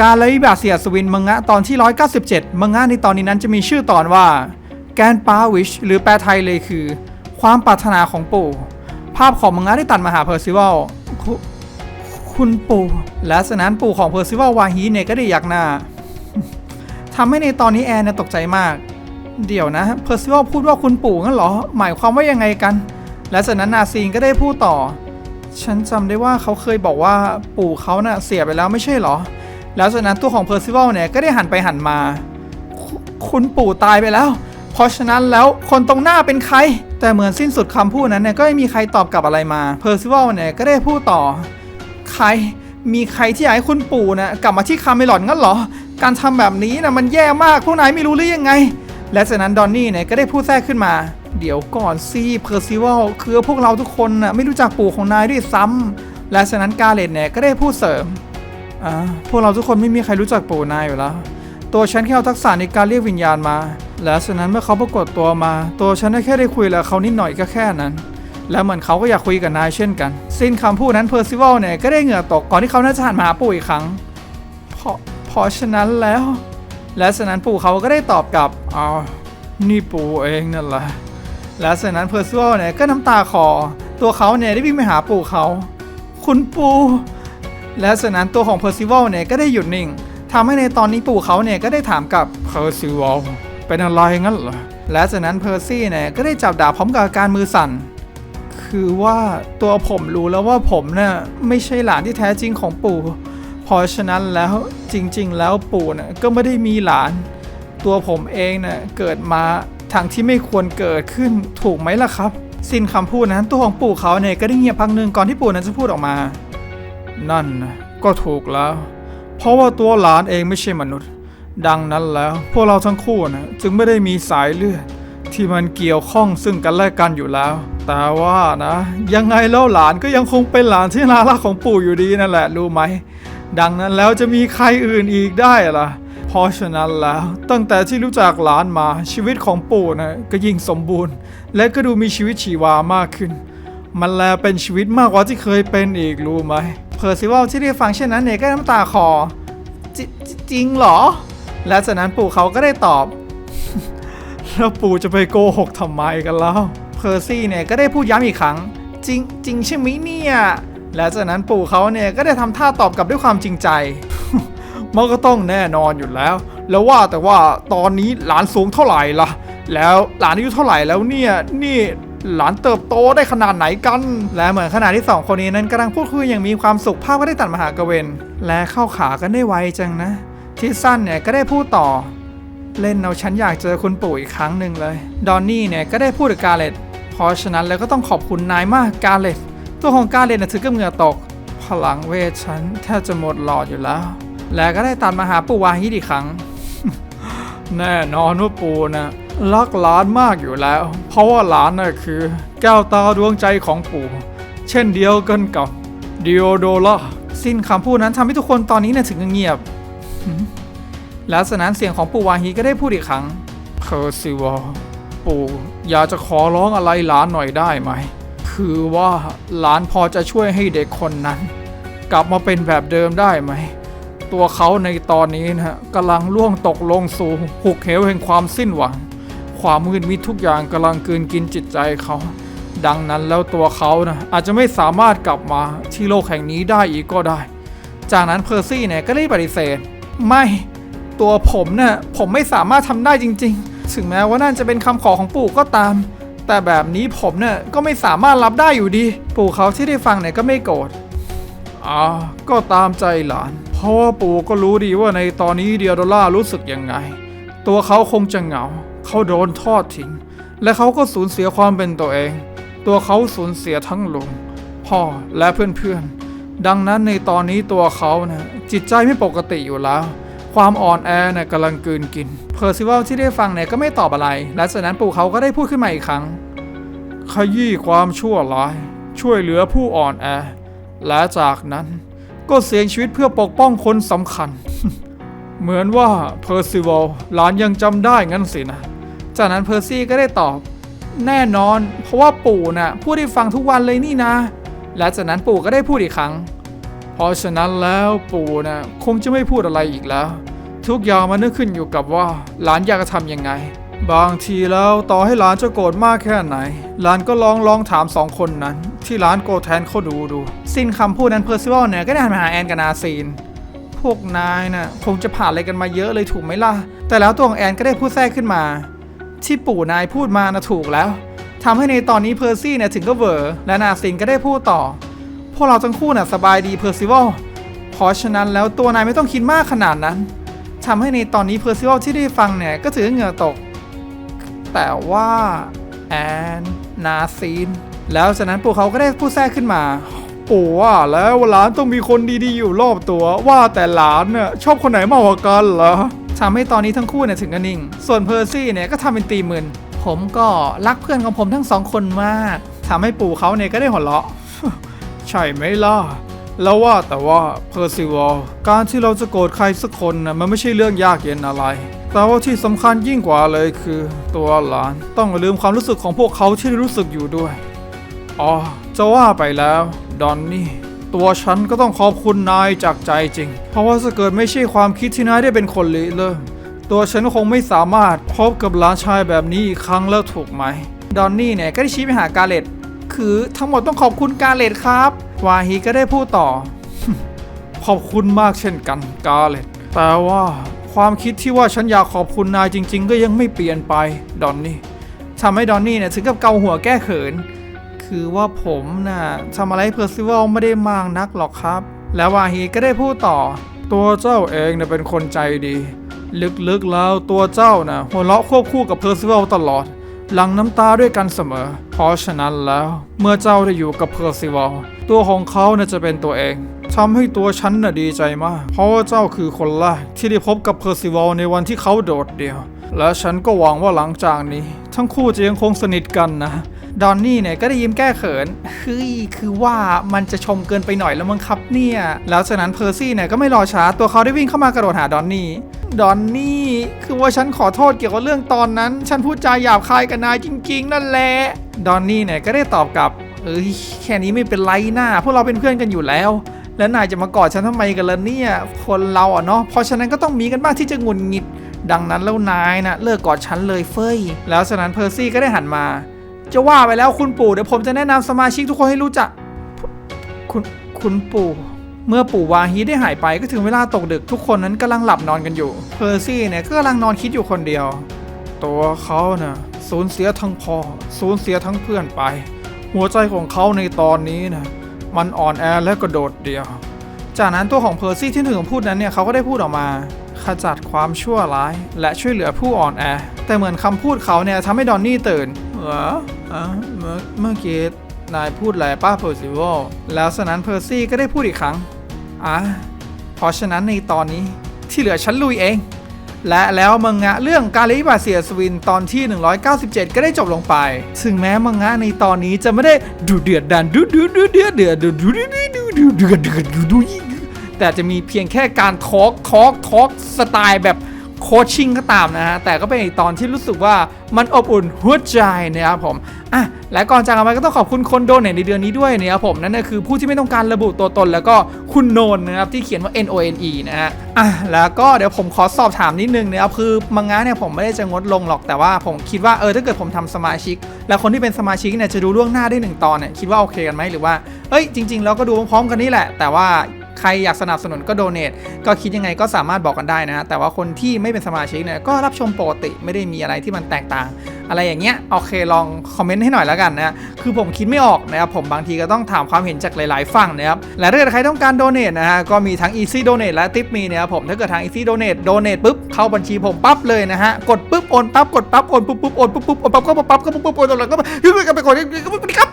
การไล่บาเซียสวินมังงะตอนที่ 197 มังงะในตอนนี้นั้นจะมีชื่อตอนว่า แกนปาวิช หรือแปลไทยเลยคือ ความปรารถนาของปู่ ภาพของมังงะได้ตัดมาหาเพอร์ซิวัลคุณปู่และสนั้นปู่ของเพอร์ซิวัลวาฮีเนี่ยก็ได้ยักหน้าทำให้ในตอนนี้แอนเนี่ยตกใจมาก เดี๋ยวนะเพอร์ซิวัลพูดว่าคุณปู่งั้นเหรอ หมายความว่ายังไงกัน และจากนั้นนาซีนก็ได้พูดต่อ ฉันจำได้ว่าเขาเคยบอกว่าปู่เขาน่ะเสียไปแล้วไม่ใช่เหรอ แล้วจากนั้นตัวของเพอร์ซิวัลเนี่ยก็ได้หันไปหันมาคุคุณปู่ตายไปแล้ว เพราะฉะนั้นแล้วคนตรงหน้าเป็นใคร แต่เหมือนสิ้นสุดคำพูดนั้นเนี่ยก็ไม่มีใครตอบกลับอะไรมาเพอร์ซิวัลเนี่ยก็ได้พูดต่อ ใครมีใครที่อยากให้คุณปู่นะกลับมาที่คาเมลอนงั้นเหรอ การทำแบบนี้นะมันแย่มากพวกนายไม่รู้หรือยังไง และจากนั้นดอนนี่เนี่ยก็ได้พูดแทรกขึ้นมา เดี๋ยวก่อนสิเพอร์ซิวัลคือพวกเราทุกคนนะไม่รู้จักปู่ของนายด้วยซ้ำและจากนั้นกาเลตเนี่ยก็ได้พูดเสริม อ่าพวกเราทุกคนไม่มีใครรู้จักปู่นายอยู่แล้ว ตัวฉันแค่เอาทักษะในการเรียกวิญญาณมา และฉะนั้นเมื่อเขาปรากฏตัวมา ตัวฉันได้แค่ได้คุยกับเขานิดหน่อยก็แค่นั้น แล้วเหมือนเขาก็อยากคุยกับนายเช่นกัน สิ้นคำพูดนั้นเพอร์ซิวัลเนี่ยก็ได้เหงื่อตกก่อนที่เขาน่าจะหันมาหาปู่อีกครั้งเพราะเพราะฉะนั้นแล้ว และฉะนั้นปู่เขาก็ได้ตอบกลับอ๋อนี่ปู่เองนั่นแหละและฉะนั้นเพอร์ซิวัลเนี่ยก็น้ำตาคลอตัวเขาเนี่ยได้วิ่งไปหาปู่เขา คุณปู่ และจากนั้นตัวของเพอร์ซิวัลเนี่ยก็ได้หยุดนิ่งทำให้ในตอนนี้ปู่เขาเนี่ยก็ได้ถามกับเพอร์ซิวัลเป็นอะไรงั้นเหรอและจากนั้นเพอร์ซี่เนี่ยก็ได้จับดาบพร้อมกับการมือสั่น คือว่าตัวผมรู้แล้วว่าผมเนี่ยไม่ใช่หลานที่แท้จริงของปู่ เพราะฉะนั้นแล้วจริง ๆ แล้วปู่เนี่ยก็ไม่ได้มีหลาน ตัวผมเองเนี่ยเกิดมาทางที่ไม่ควรเกิดขึ้นถูกไหมล่ะครับ สิ้นคำพูดนั้นตัวของปู่เขาเนี่ยก็ได้เงียบพักหนึ่งก่อนที่ปู่นั้นจะพูดออกมา นั่นนะก็ถูกแล้ว เพราะว่าตัวหลานเองไม่ใช่มนุษย์ ดังนั้นแล้วพวกเราทั้งคู่นะจึงไม่ได้มีสายเลือด ที่มันเกี่ยวข้องซึ่งกันและกันอยู่แล้ว แต่ว่านะ ยังไงแล้วหลานก็ยังคงเป็นหลานที่น่ารักของปู่อยู่ดีนั่นแหละรู้ไหม ดังนั้นแล้วจะมีใครอื่นอีกได้ล่ะเพราะฉะนั้นแล้วตั้งแต่ที่รู้จักหลานมาชีวิตของปู่นะก็ยิ่งสมบูรณ์ และก็ดูมีชีวิตชีวามากขึ้น มันแลเป็นชีวิตมากกว่าที่เคยเป็นอีกรู้ไหม เพอร์ซิวัลที่ได้ฟังเช่นนั้นเน่ก็น้ำตาคอจจจริงเหรอ และจากนั้นปู่เขาก็ได้ตอบ แล้วปู่จะไปโกหกทำไมกันแล้วเพอร์ซี่เนี่ยก็ได้พูดย้ำอีกครั้ง จริงจริงใช่ไหมเนี่ยและจากนั้นปู่เขาเนี่ยก็ได้ทำท่าตอบกลับด้วยความจริงใจมันก็ต้องแน่นอนอยู่แล้ว แล้วว่าแต่ว่าตอนนี้หลานสูงเท่าไหร่ล่ะ แล้วหลานอายุเท่าไหร่แล้วเนี่ยนี่ หลานเติบโตได้ขนาดไหนกัน และเหมือนขณะที่สองคนนี้นั้นกำลังพูดคุยอย่างมีความสุขภาพก็ได้ตัดมาหากรเวนและเข้าขากันได้ไวจังนะที่สั้นเนี่ยก็ได้พูดต่อ เล่นเอาฉันอยากเจอคุณปู่อีกครั้งหนึ่งเลย ดอนนี่เนี่ยก็ได้พูดกับกาเลตเพราะฉะนั้นแล้วก็ต้องขอบคุณนายมากกาเลตตัวของกาเลตน่ะถือกับเหงื่อตก พลังเวทฉันแทบจะหมดหลอดอยู่แล้ว และก็ได้ตัดมาหาปู่วาฮิดอีกครั้ง แน่นอนว่าปู่นะ รักหลานมากอยู่แล้ว เพราะว่าหลานน่ะคือ แก้วตาดวงใจของปู่เช่นเดียวกันกับดิโอโดล่าสิ้นคำพูดนั้นทำให้ทุกคนตอนนี้เนี่ยถึงเงียบ แล้วจานั้นเสียงของปู่วาฮีก็ได้พูดอีกครั้งเพอร์ซิวอลปู่อยากจะขอร้องอะไรหลานหน่อยได้ไหม คือว่าหลานพอจะช่วยให้เด็กคนนั้น กลับมาเป็นแบบเดิมได้ไหม ตัวเขาในตอนนี้นะฮะกำลังล่วงตกลงสู่หุกเหวแห่งความสิ้นหวัง ความมืดมิดทุกอย่างกำลังกลืนกินจิตใจเขา ดังนั้นแล้วตัวเขานะอาจจะไม่สามารถกลับมาที่โลกแห่งนี้ได้อีกก็ได้ จากนั้นเพอร์ซี่เนี่ยก็ได้ปฏิเสธ ไม่ตัวผมเนะ่ะผมไม่สามารถทำได้จริง ๆ ถึงแม้ว่านั่นจะเป็นคำขอของปู่ก็ตาม แต่แบบนี้ผมเนะ่ะก็ไม่สามารถรับได้อยู่ดี ปู่เขาที่ได้ฟังเนี่ยก็ไม่โกรธอ่าก็ตามใจหลาน เพราะว่าปู่ก็รู้ดีว่าในตอนนี้เดียโดล่ารู้สึกยังไง ตัวเขาคงจะเหงา เขาโดนทอดทิ้ง และเขาก็สูญเสียความเป็นตัวเอง ตัวเขาสูญเสียทั้งลุงพ่อและเพื่อนๆ ดังนั้นในตอนนี้ตัวเขานะจิตใจไม่ปกติอยู่แล้ว ความอ่อนแอเนี่ยกำลังกืนกิน เพอร์ซิวัลที่ได้ฟังเนี่ยก็ไม่ตอบอะไร และจากนั้นปู่เขาก็ได้พูดขึ้นมาอีกครั้ง ขยี้ความชั่วร้าย ช่วยเหลือผู้อ่อนแอ และจากนั้นก็เสี่ยงชีวิตเพื่อปกป้องคนสำคัญ เหมือนว่าเพอร์ซิวัลหลานยังจำได้งั้นสินะ จากนั้นเพอร์ซี่ก็ได้ตอบแน่นอน เพราะว่าปู่น่ะพูดให้ฟังทุกวันเลยนี่นะ และจากนั้นปู่ก็ได้พูดอีกครั้ง เพราะฉะนั้นแล้วปู่นะคงจะไม่พูดอะไรอีกแล้ว ทุกอย่างมันนึกขึ้นอยู่กับว่าหลานอยากจะทำยังไง บางทีแล้วต่อให้หลานจะโกรธมากแค่ไหน หลานก็ลองลองถามสองคนนั้น ที่หลานโกรธแทนเขาดูดู สิ้นคำพูดนั้นเพอร์ซิวัลเนี่ยก็ได้หันมาหาแอนกับนาซีนพวกนายน่ะคงจะผ่านอะไรกันมาเยอะเลยถูกไหมล่ะ แต่แล้วตัวของแอนก็ได้พูดแทรกขึ้นมา ที่ปู่นายพูดมานะถูกแล้วทำให้ในตอนนี้เพอร์ซี่เนี่ยถึงก็เวอร์และนาซินก็ได้พูดต่อ พวกเราทั้งคู่น่ะสบายดีเพอร์ซิวัลเพราะฉะนั้นแล้วตัวนายไม่ต้องคิดมากขนาดนั้นทำให้ในตอนนี้เพอร์ซิวัลที่ได้ฟังเนี่ยก็ถือเหงื่อตก แต่ว่าแอนนาซีน แล้วจากนั้นปู่เขาก็ได้พูดแทรกขึ้นมาปู่ว่าแล้วหลานต้องมีคนดีๆอยู่รอบตัว ว่าแต่หลานเนี่ยชอบคนไหนมากกว่ากันเหรอ ทำให้ตอนนี้ทั้งคู่เนี่ยถึงกันนิ่ง ส่วนเพอร์ซี่เนี่ยก็ทำเป็นตีมึนผมก็รักเพื่อนของผมทั้งสองคนมากทำให้ปู่เขาเนี่ยก็ได้หัวเราะ ใช่ไหมล่ะแล้วว่าแต่ว่าเพอร์ซิวอลการที่เราจะโกรธใครสักคนนะมันไม่ใช่เรื่องยากเย็นอะไร แต่ว่าที่สำคัญยิ่งกว่าเลยคือ ตัวหลานต้องลืมความรู้สึกของพวกเขาที่รู้สึกอยู่ด้วย อ๋อ จะว่าไปแล้ว ดอนนี่ ตัวฉันก็ต้องขอบคุณนายจากใจจริง เพราะว่าถ้าเกิดไม่ใช่ความคิดที่นายได้เป็นคนริเริ่ม ตัวฉันคงไม่สามารถพบกับหลานชายแบบนี้อีกครั้งแล้วถูกไหม ดอนนี่เนี่ยก็ได้ชี้ไปหากาเลตคือทั้งหมดต้องขอบคุณกาเลตครับ วาฮีก็ได้พูดต่อ ขอบคุณมากเช่นกันกาเลตแต่ว่าความคิดที่ว่าฉันอยากขอบคุณนายจริง ๆ ก็ยังไม่เปลี่ยนไปดอนนี่ทำให้ดอนนี่เนี่ยถึงกับเกาหัวแก้เขิน คือว่าผมน่ะทำอะไรเพอร์ซิวัลไม่ได้มากนักหรอกครับ แล้ววาฮีก็ได้พูดต่อ ตัวเจ้าเองเนี่ยเป็นคนใจดี ลึกๆแล้วตัวเจ้าน่ะหัวเราะควบคู่กับเพอร์ซิวัลตลอด หลังน้ำตาด้วยกันเสมอ เพราะฉะนั้นแล้วเมื่อเจ้าได้อยู่กับเพอร์ซิวัลตัวของเขาน่ะจะเป็นตัวเองทำให้ตัวฉันน่ะดีใจมาก เพราะว่าเจ้าคือคนแรกที่ได้พบกับเพอร์ซิวัลในวันที่เขาโดดเดี่ยว และฉันก็หวังว่าหลังจากนี้ ทั้งคู่จะยังคงสนิทกันนะ ดอนนี่เนี่ยก็ได้ยิ้มแก้เขินเฮ้ยคือว่ามันจะชมเกินไปหน่อยแล้วมั้งครับเนี่ย แล้วจากนั้นเพอร์ซี่เนี่ยก็ไม่รอช้าตัวเขาได้วิ่งเข้ามากระโดดหาดอนนี่ดอนนี่คือว่าฉันขอโทษเกี่ยวกับเรื่องตอนนั้น ฉันพูดจาหยาบคายกับนายจริง ๆ นั่นแหละดอนนี่เนี่ยก็ได้ตอบกลับเอ้ยแค่นี้ไม่เป็นไรหนะพวกเราเป็นเพื่อนกันอยู่แล้ว แล้วนายจะมากอดฉันทำไมกันล่ะเนี่ย คนเราอะเนาะเพราะฉะนั้นก็ต้องมีกันบ้างที่จะงุนงิด ดังนั้นแล้วนายนะเลิกกอดฉันเลยเฟ้ยแล้วจากนั้นเพอร์ซี่ก็ได้หันมา จะว่าไปแล้วคุณปู่เดี๋ยวผมจะแนะนำสมาชิกทุกคนให้รู้จัก คุณคุณปู่ เมื่อปู่วาฮีได้หายไปก็ถึงเวลาตกดึกทุกคนนั้นกำลังหลับนอนกันอยู่ เพอร์ซี่เนี่ยก็กำลังนอนคิดอยู่คนเดียว ตัวเขาเนะ่ะสูญเสียทั้งพ่อสูญเสียทั้งเพื่อนไป หัวใจของเขาในตอนนี้นะมันอ่อนแอและกระโดดเดียว จากนั้นตัวของเพอร์ซี่ที่ถึงพูดนั้นเนี่ยเขาก็ได้พูดออกมาขจัดความชั่วร้ายและช่วยเหลือผู้อ่อนแอ แต่เหมือนคำพูดเขาเนี่ยทำให้ดอนนี่ตื่น เหรออะเมื่อเมื่อกี้นายพูดอะไรป้าเพอร์ซิวลแล้วฉะนั้นเพอร์ซี่ก็ได้พูดอีกครั้งอะเพราะฉะนั้นในตอนนี้ที่เหลือฉันลุยเอง และแล้วมังงะเรื่องการลิบาเซียสวินตอนที่ 197 ก็ได้จบลงไป ถึงแม้มังงะในตอนนี้จะไม่ได้ดูเดือดดันดูดูดูเดือดเดือดดูดูดูดูดูดูเดือดเดือดดูดูแต่จะมีเพียงแค่การทอล์กทอล์กทอล์กสไตล์แบบ โคชชิ่งก็ตามนะฮะ แต่ก็เป็นอีกตอนที่รู้สึกว่ามันอบอุ่นหัวใจนะครับผม อะ และก่อนจากกันไปก็ต้องขอบคุณคนโดนในเดือนนี้ด้วยนะครับผม นั่นก็คือผู้ที่ไม่ต้องการระบุตัวตน แล้วก็คุณโนนนะครับที่เขียนว่า N O N E นะฮะ อะ แล้วก็เดี๋ยวผมขอสอบถามนิดนึงนะครับคือมังงะเนี่ยผมไม่ได้จะงดลงหรอก แต่ว่าผมคิดว่าเออถ้าเกิดผมทำสมาชิก แล้วคนที่เป็นสมาชิกเนี่ยจะดูล่วงหน้าได้หนึ่งตอนเนี่ยคิดว่าโอเคกันไหมหรือว่า เอ้ยจริงๆแล้วก็ดูพร้อมๆกันนี่แหละ แต่ว่า ใครอยากสนับสนุนก็โดเนทก็คิดยังไงก็สามารถบอกกันได้นะแต่ว่าคนที่ไม่เป็นสมาชิกเนี่ยก็รับชมปกติไม่ได้มีอะไรที่มันแตกต่าง อะไรอย่างเงี้ยโอเคลองคอมเมนต์ให้หน่อยแล้วกันนะคือผมคิดไม่ออกนะครับผมบางทีก็ต้องถามความเห็นจากหลาย ๆ ฝั่งนะครับและถ้าเกิดใครต้องการโดเนทนะฮะก็มีทั้ง Easy Donate และ Tip Me นะครับผมถ้าเกิดทาง Easy Donate Donate ปุ๊บเข้าบัญชีผมปั๊บเลยนะฮะกดปุ๊บโอนปั๊บกดปั๊บโอนปุ๊บปุ๊บโอนปุ๊บปุ๊บโอนปั๊บก็ปั๊บก็ปุ๊บปุ๊บโอนตลอดก็ไปก็ไปกดก็ไปครับ